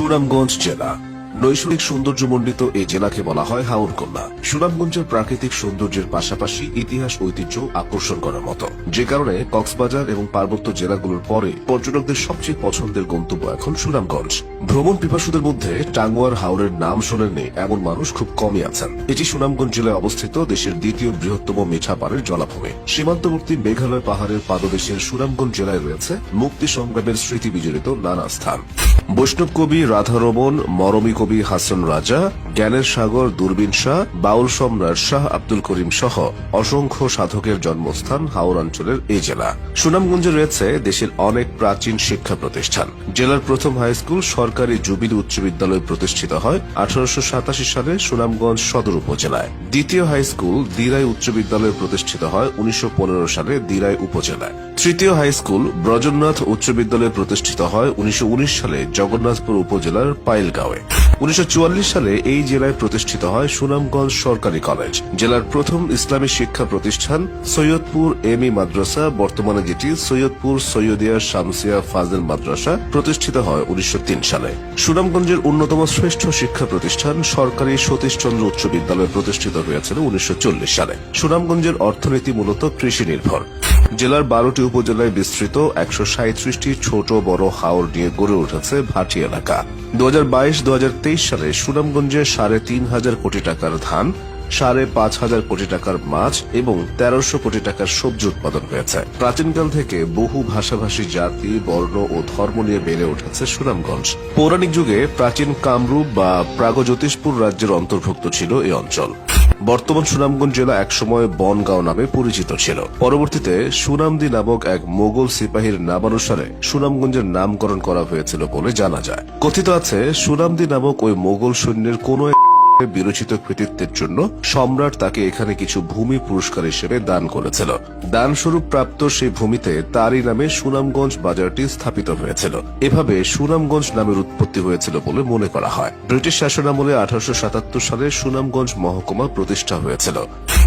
সুনামগঞ্জ জেলা। নৈসর্গিক সৌন্দর্যমণ্ডিত এই জেলাকে বলা হয় হাওরকন্যা সুনামগঞ্জের প্রাকৃতিক সৌন্দর্যের পাশাপাশি ইতিহাস, ঐতিহ্য আকর্ষণ করার মতো। যে কারণে কক্সবাজার এবং পার্বত্য জেলাগুলোর পরে পর্যটকদের সবচেয়ে পছন্দের গন্তব্য এখন সুনামগঞ্জ। ভ্রমণ পিপাসুদের মধ্যে টাঙ্গুয়ার হাওরের নাম শোনেননি এমন মানুষ খুব কমই আছেন। এটি সুনামগঞ্জ জেলায় অবস্থিত দেশের দ্বিতীয় বৃহত্তম মিঠাপাড়ের জলাভূমি। সীমান্তবর্তী মেঘালয় পাহাড়ের পাদদেশের সুনামগঞ্জ জেলায় রয়েছে মুক্তি সংগ্রামের স্মৃতি বিজড়িত নানা স্থান। বৈষ্ণব কবি রাধারমন, মরমী কবি হাসান রাজা, জ্ঞানের সাগর দূরবীন শাহ, বাউল সম্রাট শাহ আব্দুল করিম সহ অসংখ্য সাধকের জন্মস্থান হাওর অঞ্চলের এই জেলা। সুনামগঞ্জে রয়েছে দেশের অনেক প্রাচীন শিক্ষা প্রতিষ্ঠান। জেলার প্রথম হাই স্কুল সরকারি জুবিলি উচ্চ বিদ্যালয় প্রতিষ্ঠিত হয় আঠারোশো সাতাশি সালে সুনামগঞ্জ সদর উপজেলায়। দ্বিতীয় হাই স্কুল দিরাই উচ্চ বিদ্যালয় প্রতিষ্ঠিত হয় উনিশশো পনেরো সালে দিরাই উপজেলায়। তৃতীয় হাই স্কুল ব্রজন্নাথ উচ্চ বিদ্যালয় প্রতিষ্ঠিত হয় উনিশশো উনিশ সালে জগন্নাথপুর উপজেলার পাইলগাঁওয়ে। উনিশশো সালে এই জেলায় প্রতিষ্ঠিত হয় সুনামগঞ্জ সরকারি কলেজ। জেলার প্রথম ইসলামী শিক্ষা প্রতিষ্ঠান সৈয়দপুর এম ই মাদ্রাসা, বর্তমানে যেটি সৈয়দপুর সৈয়দিয়া শামসিয়া ফাজেল মাদ্রাসা প্রতিষ্ঠিত হয় উনিশশো তিন সালে। সুনামগঞ্জের অন্যতম শ্রেষ্ঠ শিক্ষা প্রতিষ্ঠান সরকারি সতীশচন্দ্র উচ্চ বিদ্যালয় প্রতিষ্ঠিত হয়েছিল উনিশশো চল্লিশ সালে। সুনামগঞ্জের অর্থনীতি মূলত কৃষি নির্ভর। জেলার বারোটি উপজেলায় বিস্তৃত একশো সাঁত্রিশটি ছোট বড় হাওর নিয়ে গড়ে উঠেছে ভাটি এলাকা। দু হাজার বাইশ দু হাজার তেইশ সালে সুনামগঞ্জে সাড়ে তিন হাজার কোটি টাকার ধান সাড়ে পাঁচ হাজার কোটি টাকার মাছ এবং তেরোশো কোটি টাকার সবজি উৎপাদন হয়েছে। প্রাচীনকাল থেকে বহু ভাষাভাষী জাতি, বর্ণ ও ধর্ম নিয়ে বেড়ে উঠেছে সুনামগঞ্জ। পৌরাণিক যুগে প্রাচীন কামরূপ বা প্রাগজ্যোতিষপুর রাজ্যের অন্তর্ভুক্ত ছিল এই অঞ্চল। বর্তমান সুনামগঞ্জ জেলা একসময় বনগাঁও নামে পরিচিত ছিল। পরবর্তীতে সুনামদি নামক এক মোগল সিপাহীর নামানুসারে সুনামগঞ্জের নামকরণ করা হয়েছিল বলে জানা যায়। কথিত আছে, সুনামদি নামক ওই মোগল সৈন্যের কোন বিরচিত কৃতিত্বের জন্য সম্রাট তাকে এখানে কিছু ভূমি পুরস্কার হিসেবে দান করেছিল। দানস্বরূপ প্রাপ্ত সেই ভূমিতে তারই নামে সুনামগঞ্জ বাজারটি স্থাপিত হয়েছিল। এভাবে সুনামগঞ্জ নামের উৎপত্তি হয়েছিল বলে মনে করা হয়। ব্রিটিশ শাসনামলে আঠারোশো সালে সুনামগঞ্জ মহকুমা প্রতিষ্ঠা হয়েছিল।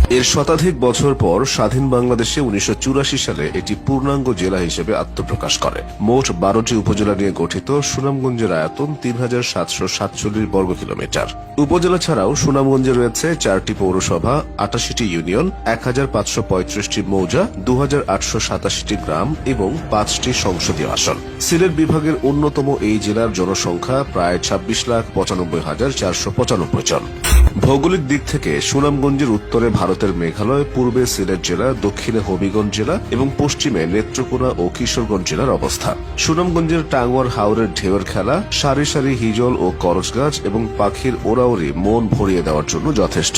এর শতাধিক বছর পর স্বাধীন বাংলাদেশে উনিশশো চুরাশি সালে এটি পূর্ণাঙ্গ জেলা হিসেবে আত্মপ্রকাশ করে। মোট বারোটি উপজেলা নিয়ে গঠিত সুনামগঞ্জের আয়তন তিন হাজার সাতশো সাতচল্লিশ বর্গ কিলোমিটার উপজেলা ছাড়াও সুনামগঞ্জে রয়েছে চারটি পৌরসভা, আটাশিটি ইউনিয়ন এক হাজার পাঁচশো পঁয়ত্রিশটি মৌজা দু হাজার আটশো সাতাশিটি গ্রাম এবং পাঁচটি সংসদীয় আসন। সিলেট বিভাগের অন্যতম এই জেলার জনসংখ্যা প্রায় ছাব্বিশ লাখ পঁচানব্বই হাজার চারশো পঁচানব্বই জন। ভৌগোলিক দিক থেকে সুনামগঞ্জের উত্তরে ভারতের মেঘালয়, পূর্বে সিলেট জেলা, দক্ষিণে হবিগঞ্জ জেলা এবং পশ্চিমে নেত্রকোনা ও কিশোরগঞ্জ জেলার অবস্থান সুনামগঞ্জের টাঙ্গুয়ার হাওরের ঢেউয়ের খেলা, সারি সারি হিজল ও করজ গাছ এবং পাখির ওরাওরি মন ভরিয়ে দেওয়ার জন্য যথেষ্ট।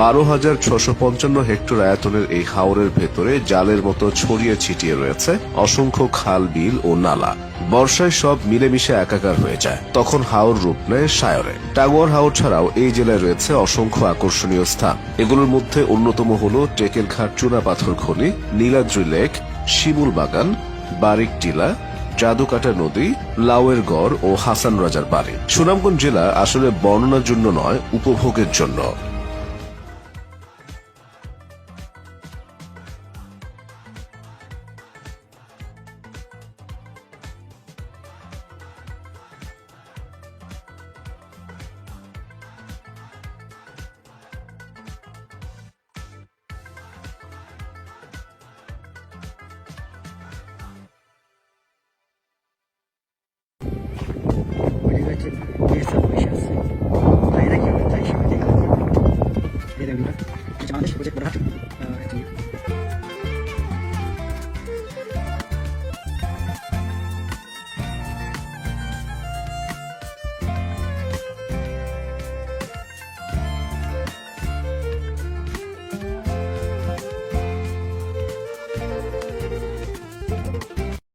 বারো হাজার ছশো পঞ্চান্ন হেক্টর আয়তনের এই হাওরের ভেতরে জালের মতো ছড়িয়ে ছিটিয়ে রয়েছে অসংখ্য খাল, বিল ও নালা। বর্ষায় সব মিলেমিশে একাকার হয়ে যায়। তখন হাওর রূপ নেয় সায়রে। টাঙ্গুয়ার হাওর ছাড়াও এই জেলায় রয়েছে অসংখ্য আকর্ষণীয় স্থান। এগুলোর মধ্যে অন্যতম হল টেকের ঘাট চুনা পাথর খনি, নীলাদ্রি লেক, শিমুল বাগান, বারিক টিলা জাদুকাটা নদী, লাউয়ের গড় ও হাসান রাজার বাড়ি। সুনামগঞ্জ জেলা আসলে বর্ণনার জন্য নয়, উপভোগের জন্য।